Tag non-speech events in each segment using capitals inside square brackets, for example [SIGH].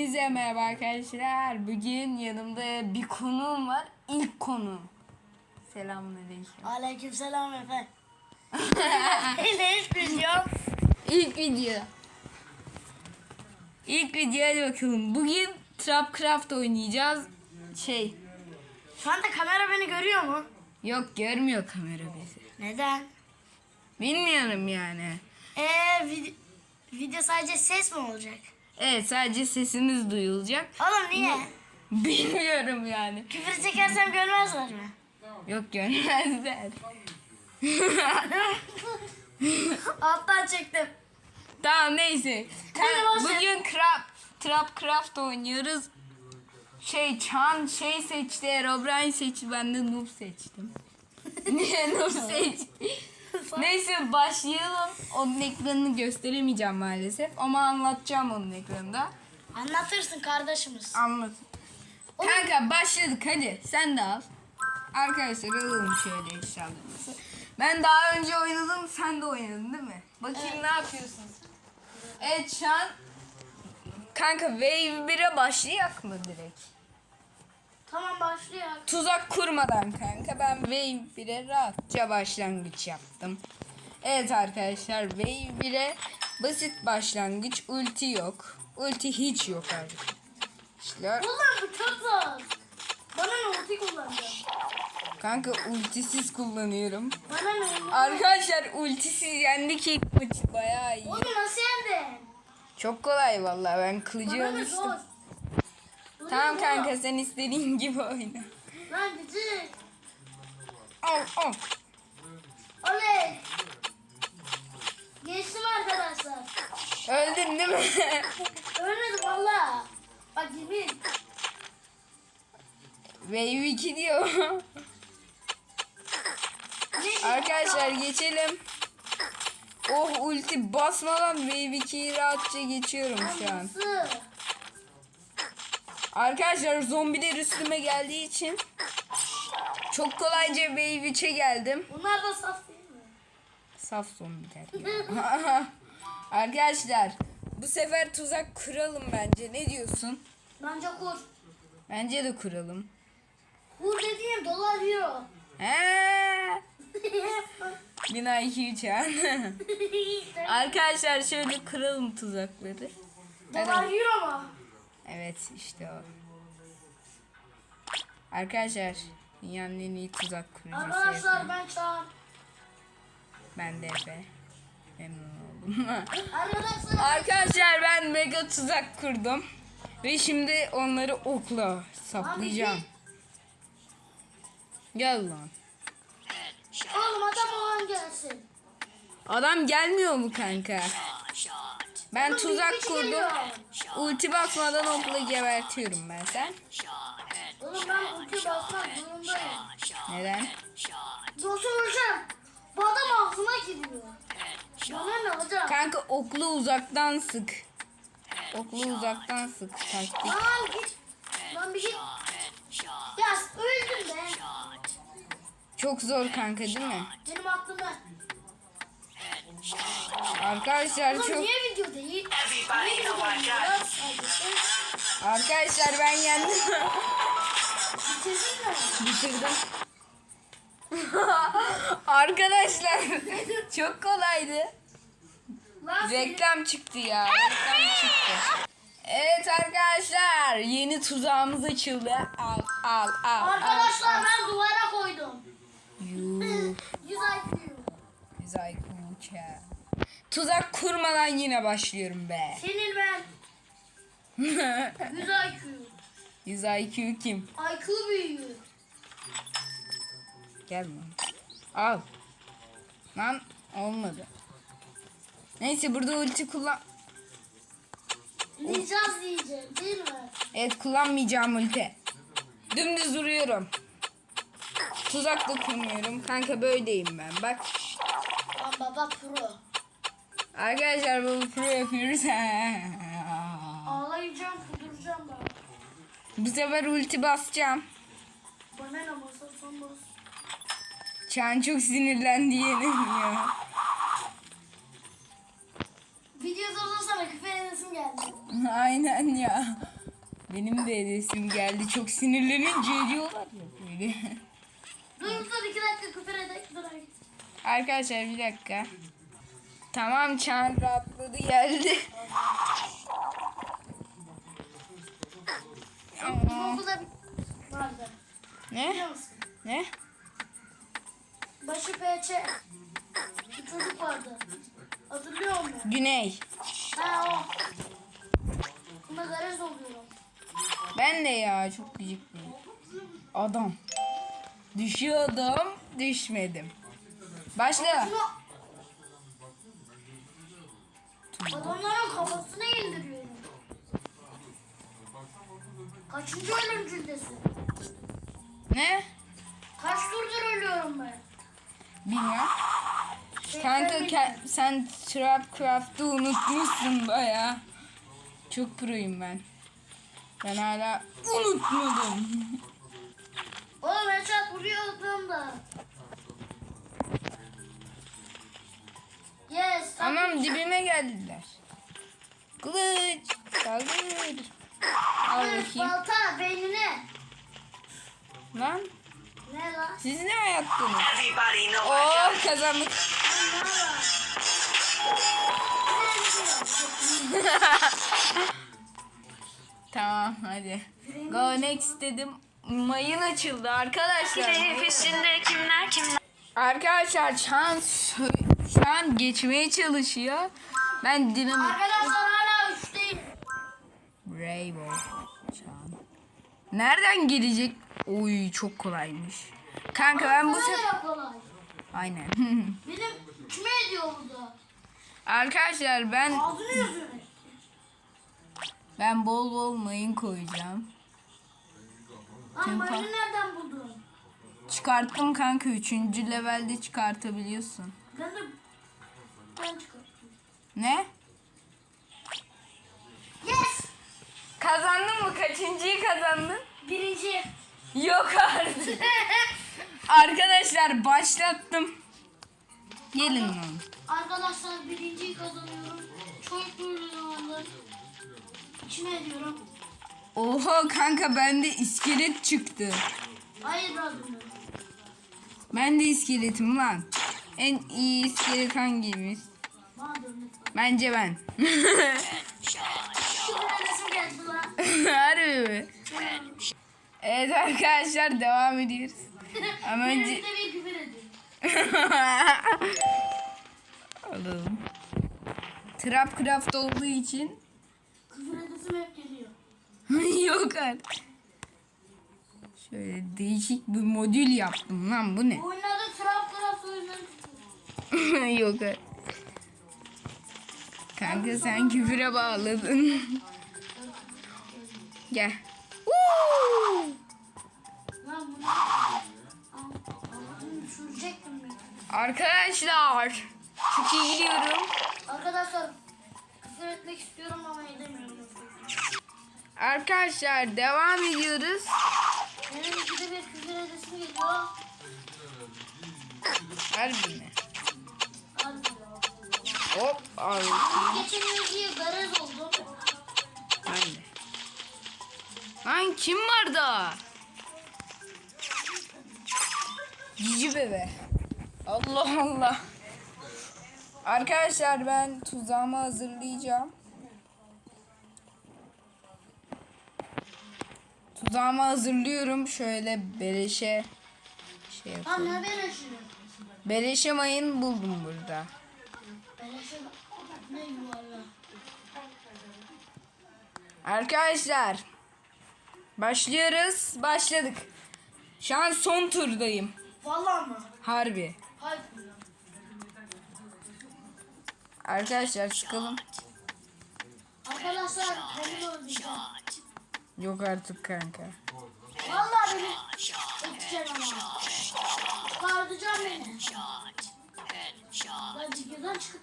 Size merhaba arkadaşlar. Bugün yanımda bir konuğum var. İlk konuğum. Selamünaleyküm. Aleykümselam efendim. [LAUGHS] ne iş biliyorum? İlk video. İlk video hadi bakalım. Bugün Trapcraft oynayacağız. Şey, Şu anda kamera beni görüyor mu? yok görmüyor kamera bizi. Neden? Bilmiyorum yani. Eee vid- video sadece ses mi olacak? Evet sadece sesimiz duyulacak. Oğlum niye? [LAUGHS] Bilmiyorum yani. Küfür çekersem görmezler mi? Yok görmezler. [LAUGHS] Alttan çektim. Tamam neyse. Hadi. Bugün crap, Trapcraft oynuyoruz. Şey Çan şey seçti, Herobrine seçti, ben de Noob seçtim. [LAUGHS] Niye Noob seçti? Neyse başlayalım. Onun ekranını gösteremeyeceğim maalesef ama anlatacağım onun ekranında. Anlatırsın kardeşimiz. Anlat. Oğlum- Kanka başladık hadi sen de al. Arkadaşlar alalım şöyle eşyalarımızı. Ben daha önce oynadım sen de oynadın değil mi? Bakayım ne yapıyorsun? Evet şu an kanka Wave 1'e başlayak mı direkt? Tamam başlıyor. Tuzak kurmadan kanka ben Wave 1'e rahatça başlangıç yaptım. Evet arkadaşlar Wave 1'e basit başlangıç ulti yok. Ulti hiç yok arkadaşlar. Ulan bu çok zor. Bana ne ulti kullanacağım? Kanka ultisiz kullanıyorum. Bana ne ulti? Arkadaşlar ultisiz yendik ilk maçı bayağı iyi. Oğlum nasıl yendin? Çok kolay vallahi ben kılıcı Bana zor? Tamam kanka sen istediğin gibi oyna. Lan gıcık. Al al. Oley. Geçtim arkadaşlar. Öldün değil mi? [LAUGHS] Ölmedim valla. Bak yemin. Wave 2 diyor. Ne Arkadaşlar geçelim. Oh ulti basmadan Wave 2'yi rahatça geçiyorum şu an. Nasıl? Arkadaşlar zombiler üstüme geldiği için çok kolayca Wave 3'e geldim. Bunlar da saf değil mi? Saf zombiler. [LAUGHS] Arkadaşlar bu sefer tuzak kuralım bence. Ne diyorsun? Bence kur. Bence de kuralım. Kur dediğim dolar euro. He. Bina 2 çağın. Arkadaşlar şöyle kuralım tuzakları. dolar euro mu? Evet işte o. Arkadaşlar dünyanın en iyi tuzak kurucusu. Arkadaşlar Efe. ben Çağan. Ben de Efe. Memnun oldum. [LAUGHS] Arkadaşlar. Arkadaşlar ben mega tuzak kurdum. Ve şimdi onları okla saplayacağım. Gel lan. Oğlum adam o an gelsin. Adam gelmiyor mu kanka? Ben tuzak kişi kurdum. Ulti basmadan okla gebertiyorum ben sen. Oğlum ben ulti basmak zorundayım. Neden? Yoksa öleceğim. Bu adam ağzıma giriyor. Bana ne hocam? Kanka oklu uzaktan sık. Oklu uzaktan sık taktik. Lan git. Lan bir git. Ya öldüm be. Çok zor kanka değil mi? Benim aklımda. Arkadaşlar çok niye video değil? Arkadaşlar ben yendim. Bitirdin mi? Bitirdim. [LAUGHS] Arkadaşlar çok kolaydı. Reklam çıktı ya. Reklam çıktı. Evet arkadaşlar yeni tuzağımız açıldı. Al al al. Arkadaşlar al, al. ben duvara koydum. Yuh, 100 IQ. güzel kuça. Tuzak kurmadan yine başlıyorum be. Senin ben 100 IQ. 100 IQ kim? IQ büyüğü. Gel lan. Al. Lan olmadı. Neyse burada ulti kullan... Nicaz diyeceğim değil mi? Evet kullanmayacağım ulti. Dümdüz duruyorum. Tuzak da kurmuyorum. Kanka böyleyim ben. Bak. Baba pro. Arkadaşlar bu pro yapıyoruz. Ağlayacağım kuduracağım ben. bu sefer ulti basacağım. Bana ne basarsan bas. Çağan çok sinirlendi yenemiyor. Video durdursana küfür edesim geldi. Aynen ya. Benim de edesim geldi. Çok sinirlenince ediyorlar ya böyle. Dur dur iki dakika küfür edek. Hadi. Arkadaşlar bir dakika. Tamam Çağan rahatladı geldi. Vardı. Ne? Biliyor musun? Ne? Başı peçe. Bir çocuk vardı. Hatırlıyor musun? Güney. Ha o. Bunda garaj oluyorum. Ben de ya çok gıcıklıyım. Adam. Düşüyordum, düşmedim. Başla. Adamların kafasına indiriyorum. Kaçıncı ölümcüldesin? Ne? Kaç turdur ölüyorum ben? Bilmem. Şey, Kanka ke- sen Trapcraft'ı unutmuşsun baya. Çok proyum ben. Ben hala unutmadım. Oğlum headshot vuruyordum da. Tamam dibime geldiler. Kılıç. Kaldır. Al Kılıç, bakayım. balta beynine. Lan Ne lan? siz ne ayaktınız? Oo kazandık. Ne var? [LAUGHS] Tamam hadi. Go next dedim. Mayın açıldı arkadaşlar. peşinde kimler kimler. Arkadaşlar Çan şu an geçmeye çalışıyor. Ben dinamik. Arkadaşlar hala üçteyim. Bravo. Çan. Nereden gelecek? Oy çok kolaymış. Kanka ben bu sefer... Aynen. [LAUGHS] Benim kime ediyor burada? Arkadaşlar ben Ağzını yüzünü. ben bol bol mayın koyacağım. Lan mayını nereden buldun? Çıkarttım kanka 3. levelde çıkartabiliyorsun. Ben de ben çıkarttım. Ne? Yes! Kazandın mı? Kaçıncıyı kazandın? Birinci. Yok artık. [LAUGHS] Arkadaşlar başlattım. Gelin lan. Arkadaşlar birinciyi kazanıyorum. Çok duyuyorlar. İçine ediyorum. Oha kanka bende iskelet çıktı. Hayır bunu. Ben de iskeletim lan. En iyi iskelet hangimiz? Bence ben. [LAUGHS] Harbi mi? Evet arkadaşlar devam ediyoruz. Ama önce... [LAUGHS] Alalım. Trapcraft olduğu için Küfür edesim hep geliyor. [LAUGHS] yok artık. Şöyle değişik bir modül yaptım lan bu ne? Trap trap oyunları [LAUGHS] yok. Kanka sen küfüre bağladın. [LAUGHS] Gel. Arkadaşlar çok iyi gidiyorum. Arkadaşlar küfür etmek istiyorum ama edemiyorum. Arkadaşlar devam ediyoruz. Benim ikide bir küfür edesim geliyor. Harbi mi? Hop abi. Geçen yüzyıl garaj oldum. Ben de. Lan kim var da? Cici bebe. Allah Allah. Arkadaşlar ben tuzağımı hazırlayacağım. Tuzağımı hazırlıyorum. Şöyle beleşe şey ne beleşi? Beleşe mayın buldum burada. Arkadaşlar başlıyoruz. Başladık. Şu an son turdayım. Valla mı? Harbi. Hayır. Arkadaşlar çıkalım. Arkadaşlar beni öldüreceğim. Yok artık kanka. Valla beni öldüreceğim ama. Çıkartacağım beni. Ben videodan çıkıp?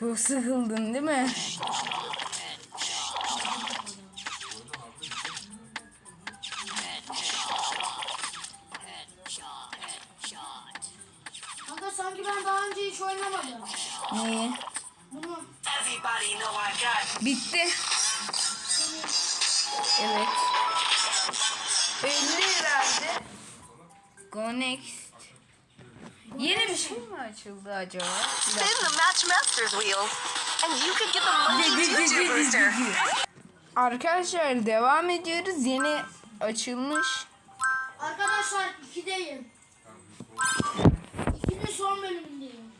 Çok sıkıldın değil mi? Kanka sanki ben daha önce hiç oynamadım. Neyi? Bunu Bitti. Evet. 50 verdi. Go next. Yeni bir şey mi açıldı acaba? Bir Spin dakika. the Match Masters wheel, and you could get the Monkey Tutu Booster. Arkadaşlar devam ediyoruz. Yeni açılmış. Arkadaşlar 2'deyim. 2'nin son bölümündeyim.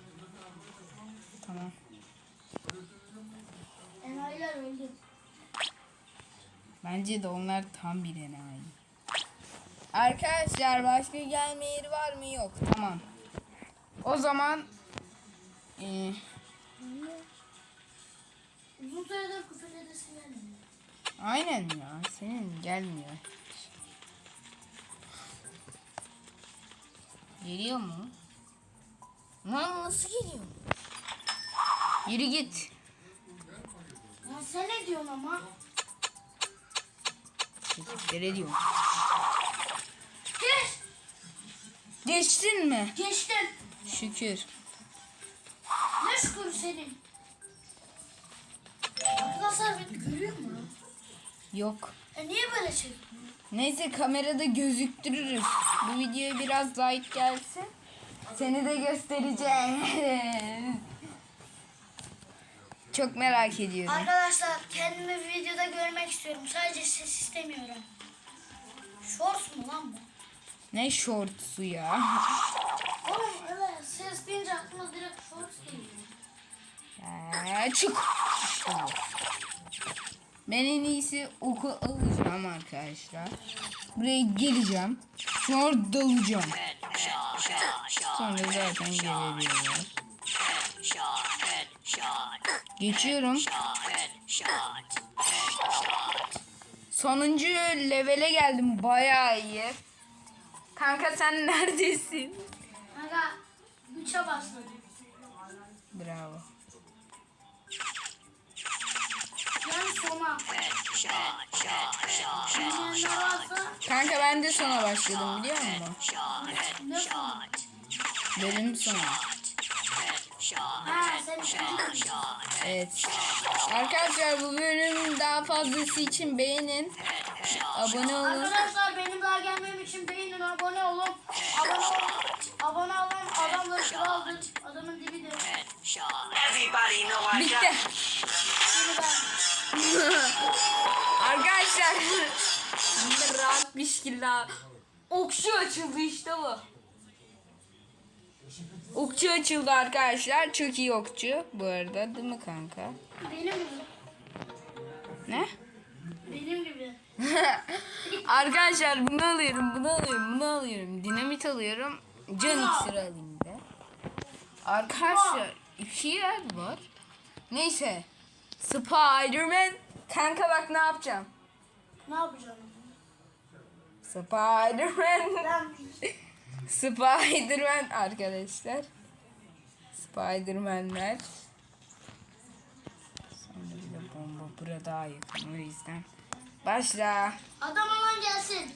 Tamam. Enayiler öldü. Bence de onlar tam bir enayi. Arkadaşlar başka gelme yeri var mı? Yok. Tamam. O zaman e, Uzun süredir küfür gelmiyor. aynen ya. Senin gelmiyor. Geliyor mu? Lan nasıl geliyor? Yürü git. Ya sen ne diyorsun ama? Nereye diyorum? Geç. Geçtin mi? Geçtim. Şükür. Ne şükür senin. Arkadaşlar beni görüyor mu? Yok. E niye böyle çekmiyor? Neyse kamerada gözüktürürüz. Bu videoya biraz like gelsin. Seni de göstereceğim. [LAUGHS] Çok merak ediyorum. Arkadaşlar kendimi videoda görmek istiyorum. Sadece ses istemiyorum. Shorts mu lan bu? Ne şortsu ya? Oğlum evet ses deyince aklıma direkt shorts geliyor. Ya, çık. İşte bu. Ben en iyisi oku alacağım arkadaşlar. Buraya geleceğim. Sonra dalacağım. Sonra zaten gelebiliyorlar. Geçiyorum. Sonuncu levele geldim. Bayağı iyi. Kanka sen neredesin? Kanka 3'e başladım. Bravo. Yani sona. Bilmeyenler varsa Kanka ben de sona başladım biliyor musun? ne sona? Bölüm sonu. Ha sen ikinci Evet. Arkadaşlar bu bölüm daha fazlası için beğenin. Abone olun. Arkadaşlar benim daha gelmem için beğenin, abone olun. Abone olun. Abone olun. Adamlar kraldır. Adamın dibidir. Everybody know I Bitti. [LAUGHS] Arkadaşlar. Şimdi rahat bir şekilde okçu açıldı işte bu. Okçu açıldı arkadaşlar. Çok iyi okçu bu arada değil mi kanka? Benim. Ne? [LAUGHS] Arkadaşlar bunu alıyorum, bunu alıyorum, bunu alıyorum. Dinamit alıyorum. Can iksiri alayım de. Arkadaşlar iki yer var. Neyse. Spiderman. Kanka bak ne yapacağım. Ne yapacağım? Spiderman. [LAUGHS] Spiderman arkadaşlar. Spidermanler. Sonra bir de bomba burada daha yakın o yüzden. Başla. adam olan gelsin.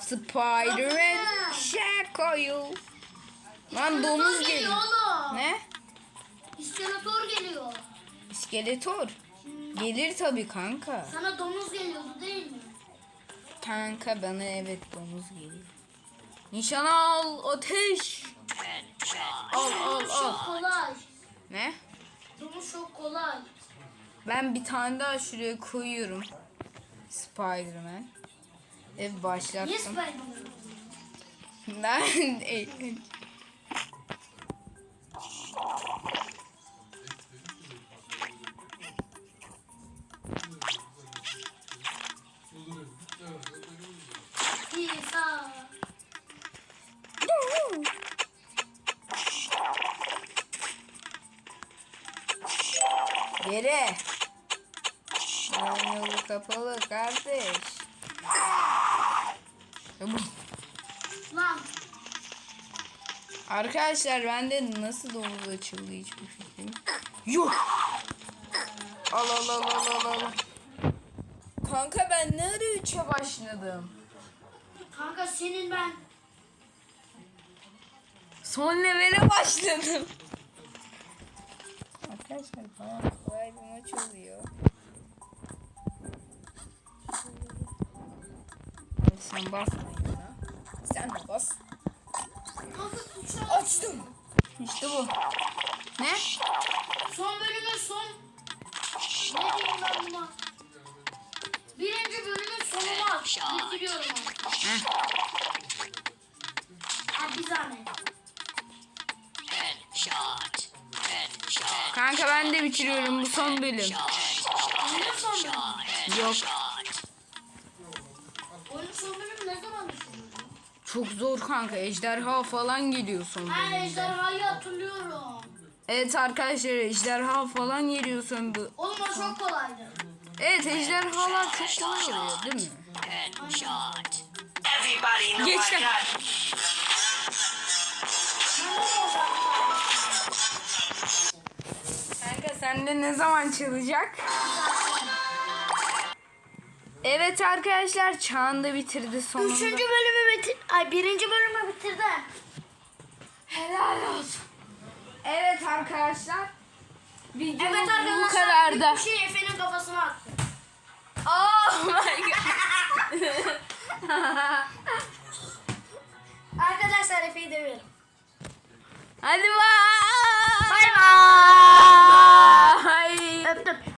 Spiderman Shakoyu. Lan domuz geliyor geliyor. oğlum. Ne? İskeletor geliyor. İskeletor. Gelir tabii kanka. Sana domuz geliyordu değil mi? Kanka bana evet domuz geliyor. Nişan al ateş. Al al al. çok kolay. Ne? Domuz çok kolay. Ben bir tane daha şuraya koyuyorum. Spiderman. Niye başlattım. Spiderman? [LAUGHS] Ben Geri. Lan yolu kapalı kardeş. Lan Arkadaşlar bende nasıl domuz açıldı hiçbir fikrim yok. Al al al al al al. Kanka ben ne ara 3'e başladım? kanka senin ben Son levele başladım. Arkadaşlar bayağı kolay bir maç oluyor. Hadi sen bas ya. Sen de bas. Açtım. İşte bu. Ne? Son bölümün son... Ne diyeyim ben buna? Birinci bölümün sonunu at. Bitiriyorum. Heh. Abi zahmet. Kanka ben de bitiriyorum bu son bölüm. Oyunun son bölümü. Yok. Oyunun son bölümü ne zaman düşünüyorsun? Çok zor kanka. Ejderha falan geliyor son Ha bölümde. ejderhayı hatırlıyorum. Evet arkadaşlar ejderha falan geliyor son bu. Oğlum o çok kolaydı. Evet ejderhalar çok kolay oluyor değil mi? Headshot. Everybody know Geçtim. I got sende ne zaman çalacak? Evet arkadaşlar Çağan da bitirdi sonunda. Üçüncü bölümü bitir... Ay birinci bölümü bitirdim. Helal olsun. Evet arkadaşlar. Videomuz Evet arkadaşlar bu kadar da. bir şey Efe'nin kafasına attı. Oh my god. [LAUGHS] Arkadaşlar Efe'yi dövüyorum. Hadi bye. left